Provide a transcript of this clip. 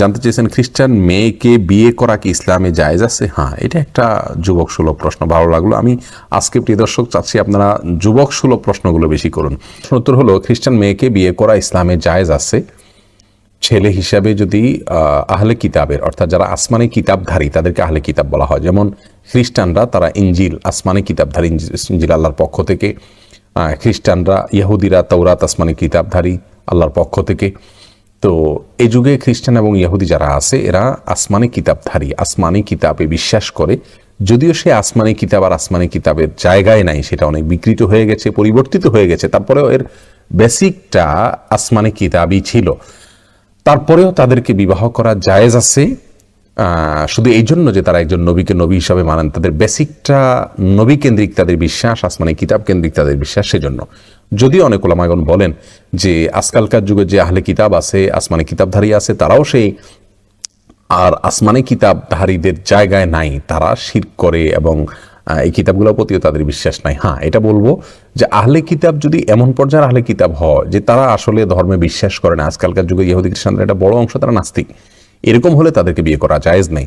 জানতে চেয়েছেন খ্রিস্টান মেয়েকে বিয়ে করা কি ইসলামে জায়েজ আছে? হ্যাঁ এটা একটা যুবক সুলভ প্রশ্ন, ভালো লাগল। আমি আজকে, প্রিয় দর্শক, চাচ্ছি আপনারা যুবক সুলভ প্রশ্নগুলো বেশি করুন। উত্তর হলো, খ্রিস্টান মেয়েকে বিয়ে করা ইসলামে জায়েজ আছে? ছেলে হিসাবে যদি আহলে কিতাবের, অর্থাৎ যারা আসমানি কিতাবধারী, তাদেরকে আহলে কিতাব বলা হয়। যেমন খ্রিস্টানরা, তারা ইঞ্জিল আসমানি কিতাবধারী ইঞ্জিল আল্লাহর পক্ষ থেকে। খ্রিস্টানরা, ইহুদিরা তৌরাত আসমানি কিতাবধারী, আল্লাহর পক্ষ থেকে। তো এই যুগে খ্রিস্টান এবং ইহুদি যারা আছে, এরা আসমানি কিতাবধারী। আসমানি কিতাবে বিশ্বাস করে। যদিও সে আসমানি কিতাব আর আসমানি কিতাবের জায়গায় নাই, সেটা অনেক বিকৃত হয়ে গেছে, পরিবর্তিত হয়ে গেছে। তারপরেও এর বেসিকটা আসমানি কিতাবই ছিল। তারপরেও তাদেরকে বিবাহ করা জায়েজ আছে। শুধু এই জন্য যে তারা একজন নবীকে নবী হিসাবে মানেন, তাদের বেসিকটা নবী কেন্দ্রিক তাদের বিশ্বাস, আসমানি কিতাব কেন্দ্রিক তাদের বিশ্বাস, সেজন্য। যদিও অনেক ওলামাগণ বলেন যে আজকালকার যুগে যে আহলে কিতাব আছে, আসমানে কিতাবধারী আছে, তারাও সেই আর আসমানি কিতাবধারীদের জায়গায় নাই। তারা শির করে এবং এই কিতাবগুলোর প্রতিও তাদের বিশ্বাস নাই। হ্যাঁ এটা বলব যে আহলে কিতাব যদি এমন পর্যায়ের আহলে কিতাব হয় যে তারা আসলে ধর্মে বিশ্বাস করে না, আজকালকার যুগে ইহুদি খ্রিস্টানদের একটা বড় অংশ তারা নাস্তিক, এরকম হলে তাদেরকে বিয়ে করা জায়েজ নেই।